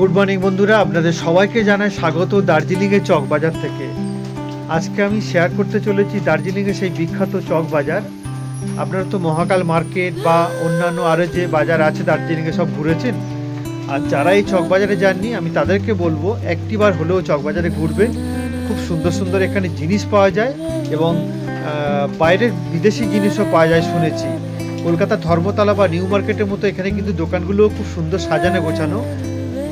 Good morning বন্ধুরা, আপনাদের সবাইকে জানাই স্বাগত দার্জিলিংয়ের চক বাজার থেকে। আজকে আমি শেয়ার করতে চলেছি দার্জিলিংয়ের সেই বিখ্যাত চক বাজার। আপনারা তো মহাকাল মার্কেট বা অন্যান্য আরও যে বাজার আছে দার্জিলিংয়ে সব ঘুরেছেন। আর যারা এই চক বাজারে যাননি, আমি তাদেরকে বলব, একটিবার হলেও চক বাজারে ঘুরবেন খুব সুন্দর সুন্দর এখানে জিনিস পাওয়া যায় এবং বাইরের বিদেশি জিনিসও পাওয়া যায় শুনেছি। কলকাতা ধর্মতলা বা নিউ মার্কেটের মতো এখানে কিন্তু দোকানগুলোও খুব সুন্দর সাজানো গোছানো।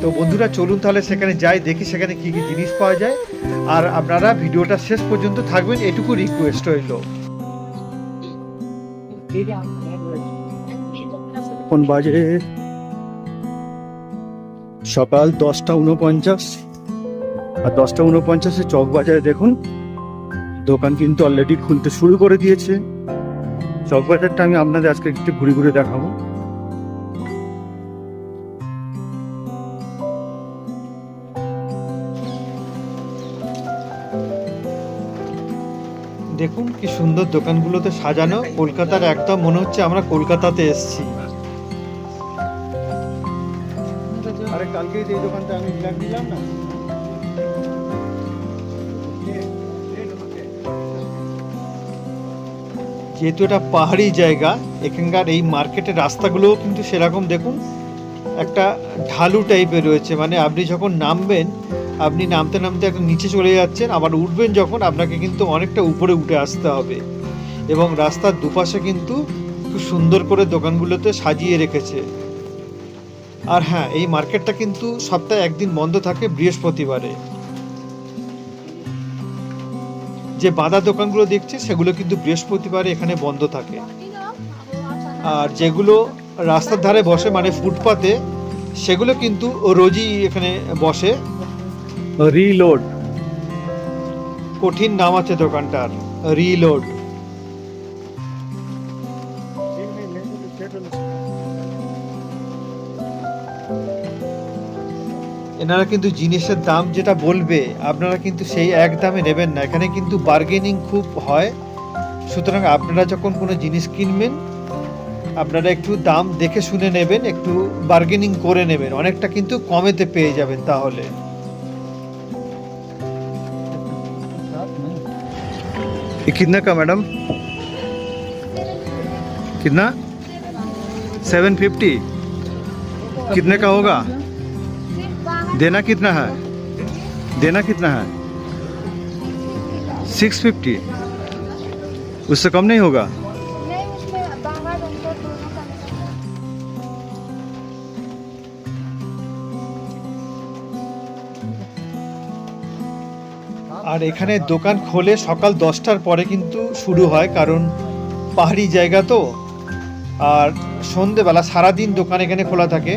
তো বন্ধুরা, চলুন তাহলে সেখানে যাই, দেখি সেখানে কি কি জিনিস পাওয়া যায়। আর আপনারা ভিডিওটা শেষ পর্যন্ত থাকবেন, এটুকু রিকোয়েস্ট রইল। কোন বাজে সকাল দশটা উনপঞ্চাশ। আর দশটা উনপঞ্চাশে চক বাজারে দেখুন, দোকান কিন্তু অলরেডি খুলতে শুরু করে দিয়েছে। চক বাজারটা আমি আপনাদের আজকে একটু ঘুরে ঘুরে দেখাবো। দেখুন কি সুন্দর দোকানগুলোতে সাজানো। কলকাতার একদম মনে হচ্ছে আমরা কলকাতাতে এসেছি। যেহেতু এটা পাহাড়ি জায়গা, এখানকার এই মার্কেটের রাস্তাগুলোও কিন্তু সেরকম। দেখুন, একটা ঢালু টাইপের রয়েছে। মানে আপনি যখন নামবেন আপনি নামতে নামতে একটা নিচে চলে যাচ্ছেন, আবার উঠবেন যখন, আপনাকে কিন্তু অনেকটা উপরে উঠে আসতে হবে। এবং রাস্তার দুপাশে কিন্তু খুব সুন্দর করে দোকানগুলোতে সাজিয়ে রেখেছে। আর হ্যাঁ এই মার্কেটটা কিন্তু সপ্তাহে একদিন বন্ধ থাকে বৃহস্পতিবারে। যে বাঁধা দোকানগুলো দেখছে, সেগুলো কিন্তু বৃহস্পতিবারে এখানে বন্ধ থাকে। আর যেগুলো রাস্তার ধারে বসে মানে ফুটপাতে, সেগুলো কিন্তু রোজই এখানে বসে। রিলোড কঠিন নাম আছে দোকানটার। রিলোড এনারা কিন্তু জিনিসের দাম যেটা বলবে, আপনারা কিন্তু সেই এক দামে নেবেন না। এখানে কিন্তু বার্গেনিং খুব হয়। সুতরাং আপনারা যখন কোনো জিনিস কিনবেন, আপনারা একটু দাম দেখে শুনে নেবেন, একটু বার্গেনিং করে নেবেন। অনেকটা কিন্তু কমেতে পেয়ে যাবেন তাহলে। ये कितना का, मैडम? कितना? Seven fifty. कितने का होगा? देना कितना है? देना कितना है? Six fifty. उससे कम नहीं होगा? আর এখানে দোকান খোলে সকাল দশটার পরে কিন্তু শুরু হয়, কারণ পাহাড়ি জায়গা তো। আর সন্ধেবেলা সারাদিন দোকান এখানে খোলা থাকে।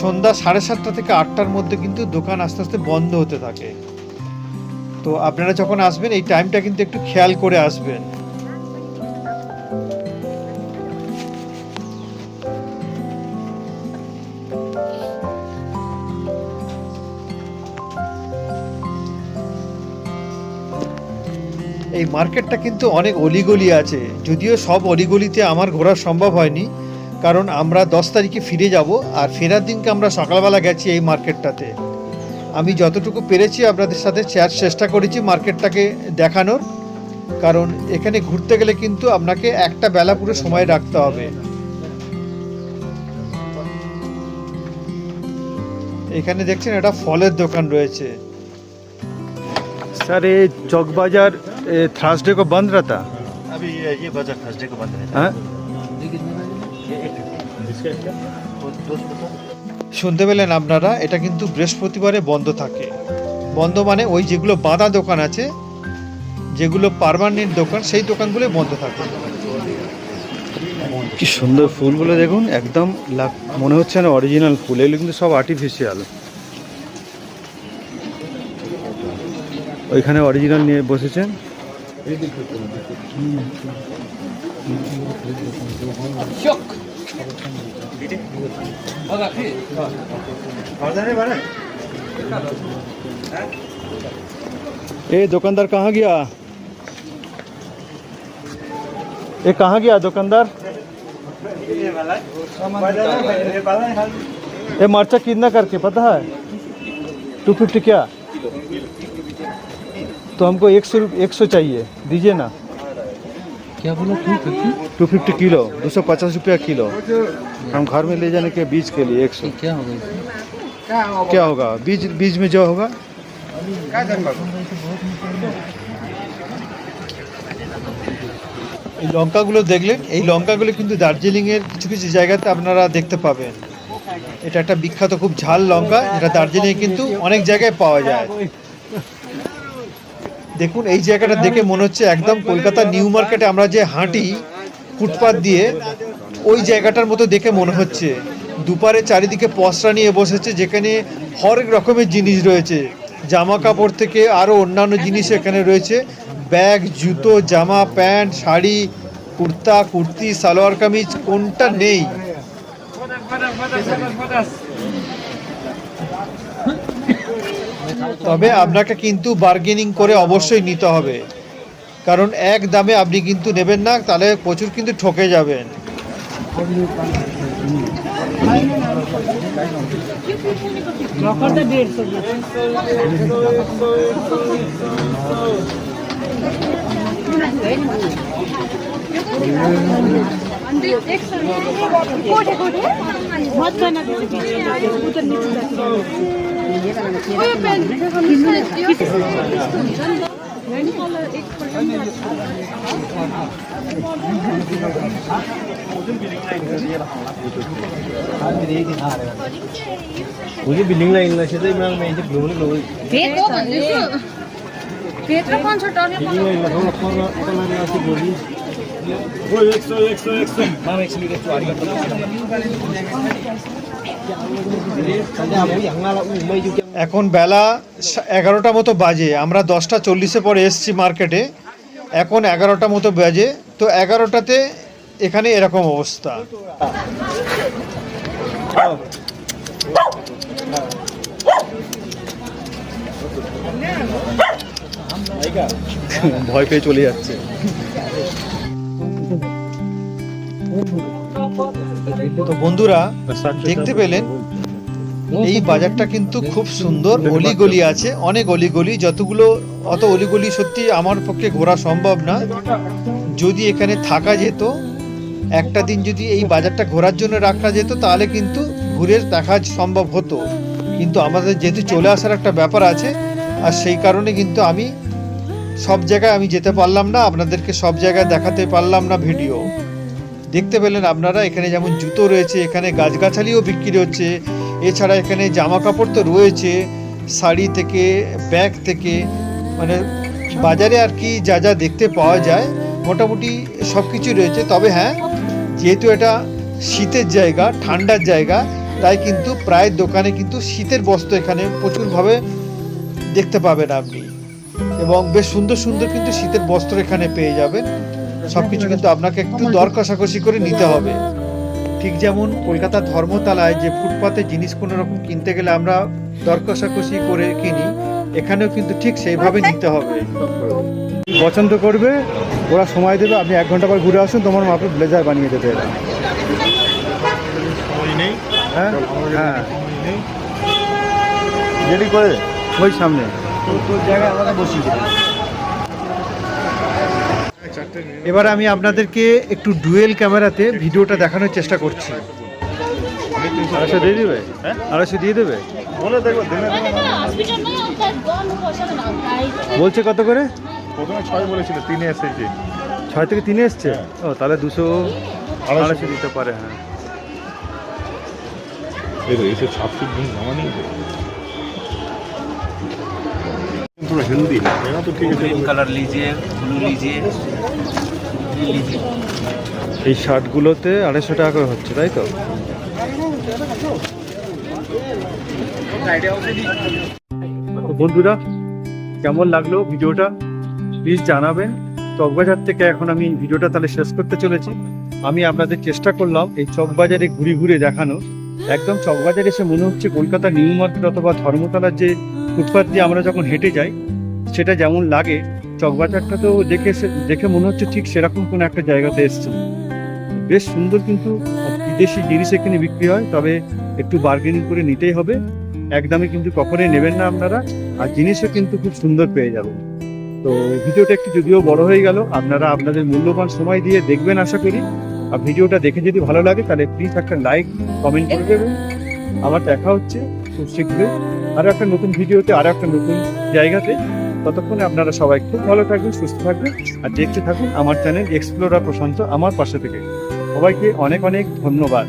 সন্ধ্যা সাড়ে সাতটা থেকে আটটার মধ্যে কিন্তু দোকান আস্তে আস্তে বন্ধ হতে থাকে। তো আপনারা যখন আসবেন, এই টাইমটা কিন্তু একটু খেয়াল করে আসবেন। এই মার্কেটটা কিন্তু অনেক অলিগলি আছে। যদিও সব অলিগলিতে আমার ঘোরা সম্ভব হয়নি, কারণ আমরা দশ তারিখে ফিরে যাব আর ফেরার দিনকে আমরা সকালবেলা গেছি এই মার্কেটটাতে। আমি যতটুকু পেরেছি আপনাদের সাথে চেয়ার চেষ্টা করেছি মার্কেটটাকে দেখানোর, কারণ এখানে ঘুরতে গেলে কিন্তু আপনাকে একটা বেলা পুরো সময় রাখতে হবে। এখানে দেখছেন এটা ফলের দোকান রয়েছে। স্যার, এই চকবাজার थर्सडे को बंद रहता अभी ये ये बाजार थर्सडे को बंद रहता হ্যাঁ है दो दो सौ बताओ শুনতে পেলেন আপনারা এটা কিন্তু বৃহস্পতিবারে বন্ধ থাকে বন্ধ মানে ওই যেগুলো বাঁধা দোকান আছে যেগুলো পারমানেন্ট দোকান সেই দোকানগুলো বন্ধ থাকে কি সুন্দর ফুলগুলো দেখুন একদম লাগ- মনে হচ্ছে না অরিজিনাল ফুল এগুলো কিন্তু সব আর্টিফিশিয়াল ওইখানে অরিজিনাল নিয়ে বসেছেন ए, दुकानदार कहाँ गया? ये कहाँ गया दुकानदार? ये मरचा कितना करके, पता है? टू फिफ्टी क्या? तो हमको एक सौ एक सौ चाहिए दीजिए ना क्या बोला two fifty two fifty kilo दो सौ पचास रुपया किलो हम घर में ले जाने के बीज के लिए एक सौ क्या होगा इसमें? क्या होगा बीज बीज में जो होगा এই লঙ্কাগুলো দেখলেন এই লঙ্কাগুলো কিন্তু দার্জিলিংয়ের কিছু কিছু জায়গাতে আপনারা দেখতে পাবেন এটা একটা বিখ্যাত খুব ঝাল লঙ্কা যেটা দার্জিলিংয়ে কিন্তু অনেক জায়গায় পাওয়া যায় দেখুন, এই জায়গাটা দেখে মনে হচ্ছে একদম কলকাতা নিউ মার্কেটে আমরা যে হাঁটি ফুটপাত দিয়ে, ওই জায়গাটার মতো দেখে মনে হচ্ছে। দুপারে চারিদিকে পসরা নিয়ে বসেছে, যেখানে হরেক রকমের জিনিস রয়েছে। জামা কাপড় থেকে আরও অন্যান্য জিনিস এখানে রয়েছে। ব্যাগ, জুতো, জামা, প্যান্ট, শাড়ি, কুর্তা, কুর্তি, সালোয়ার কামিজ, কোনটা নেই? তবে আপনাকে কিন্তু বার্গেনিং করে অবশ্যই নিতে হবে। কারণ এক দামে আপনি কিন্তু নেবেন না, তাহলে প্রচুর কিন্তু ঠকে যাবেন। कोठे कोठे मत करना उधर नीचे जाके उयो पेन देखो मुझे बिल्डिङ लाइन लाग्छ त्यही बेला मैले घुम्नु गयो भेट हो भन्दैछु भेट र पञ्च डरले এখন বেলা এগারোটা মতো বাজে। আমরা দশটা চল্লিশে পরে এসছি মার্কেটে। এখন এগারোটা মতো বাজে। তো এগারোটাতে এখানে এরকম অবস্থা। ভয় পেয়ে চলে যাচ্ছে। তো বন্ধুরা, দেখতে পেলেন, এই বাজারটা কিন্তু খুব সুন্দর, অলিগলি আছে, অনেক অলিগলি, যতগুলো, অত অলিগলি সত্যি আমার পক্ষে ঘোরা সম্ভব না। যদি এখানে থাকা যেত, একটা দিন যদি এই বাজারটা ঘোরার জন্য রাখা যেত, তাহলে কিন্তু ঘুরে দেখা সম্ভব হতো। কিন্তু আমাদের যেহেতু চলে আসার একটা ব্যাপার আছে, আর সেই কারণে কিন্তু আমি সব জায়গায় আমি যেতে পারলাম না, আপনাদেরকে সব জায়গায় দেখাতে পারলাম না ভিডিও। দেখতে পেলেন আপনারা, এখানে যেমন জুতো রয়েছে, এখানে গাছগাছালিও বিক্রি হচ্ছে, এছাড়া এখানে জামা কাপড় তো রয়েছে, শাড়ি থেকে, ব্যাগ থেকে মানে বাজারে আর কি যা যা দেখতে পাওয়া যায়, মোটামুটি সব কিছুই রয়েছে। তবে হ্যাঁ যেহেতু এটা শীতের জায়গা, ঠান্ডার জায়গা, তাই কিন্তু প্রায় দোকানে কিন্তু শীতের বস্ত্র এখানে প্রচুরভাবে দেখতে পাবেন আপনি। এবং বেশ সুন্দর সুন্দর কিন্তু শীতের বস্ত্র এখানে পেয়ে যাবেন। সব কিছু কিন্তু আপনাকে একটু দর কষাকষি করে নিতে হবে। ঠিক যেমন কলকাতার ধর্মতলায় যে ফুটপাতে জিনিস কোনো রকম কিনতে গেলে আমরা দর কষাকষি করে কিনি এখানেও কিন্তু ঠিক সেইভাবে নিতে হবে। পছন্দ করবে ওরা সময় দেবে আপনি এক ঘণ্টা পর ঘুরে আসুন তোমার মাপে ব্লেজার বানিয়ে দেবে হ্যাঁ? হ্যাঁ। করে ওই সামনে। জায়গায় আমরা বসি এবার আমি আপনাদেরকে একটু ডুয়েল ক্যামেরাতে ভিডিওটা দেখানোর চেষ্টা করছি আড়াইশো দিয়ে দেবে আড়াইশো দিয়ে দেবে বলে দেখো দেখে हस्पिटलमै अन्त गर्नुपर्छ भनेर বলছে কত করে প্রথমে ছয় বলেছিল তিনে এসেছে ছয় থেকে তিনে এসছে ও তাহলে দুশো আড়াইশো। আড়াইশো দিতে পারে হ্যাঁ এই তো এসে ছাব্বিশ দিন জমা নেই পুরো হেলদি এরা তো ঠিক আছে ग्रीन कलर लीजिए ब्लू लीजिए ये लीजिए এই শার্টগুলোতে আড়াইশো টাকা করে হচ্ছে, তাই তো? বন্ধুরা, কেমন লাগল ভিডিওটা? প্লিজ জানাবেন। চকবাজার থেকে এখন আমি ভিডিওটা তাহলে শেষ করতে চলেছি। আমি আপনাদের চেষ্টা করলাম এই চকবাজারে ঘুরে ঘুরে দেখানো। একদম চকবাজারে এসে মনে হচ্ছে কলকাতা, নিউ মার্কেট অথবা ধর্মতলার যে ফুটপাথ দিয়ে আমরা যখন হেঁটে যাই, সেটা যেমন লাগে চকবাজারটা তো দেখে দেখে মনে হচ্ছে ঠিক সেরকম কোনো একটা জায়গাতে এসছে। বেশ সুন্দর কিন্তু বিদেশি জিনিস এখানে বিক্রি হয়, তবে একটু বার্গেনিং করে নিতেই হবে। একদমই কিন্তু কখনোই নেবেন না আপনারা, আর জিনিসও কিন্তু খুব সুন্দর পেয়ে যাবেন। তো ভিডিওটা একটু যদিও বড় হয়ে গেল, আপনারা আপনাদের মূল্যবান সময় দিয়ে দেখবেন আশা করি। আর ভিডিওটা দেখে যদি ভালো লাগে, তাহলে প্লিজ একটা লাইক কমেন্ট করে দেবেন। আবার দেখা হচ্ছে খুব শীঘ্রই আরও একটা নতুন ভিডিওতে আরও একটা নতুন জায়গাতে। ততক্ষণে আপনারা সবাই খুব ভালো থাকবেন, সুস্থ থাকবেন আর দেখতে থাকুন আমার চ্যানেল এক্সপ্লোরার প্রশান্ত আমার পাশে থেকে। সবাইকে অনেক অনেক ধন্যবাদ।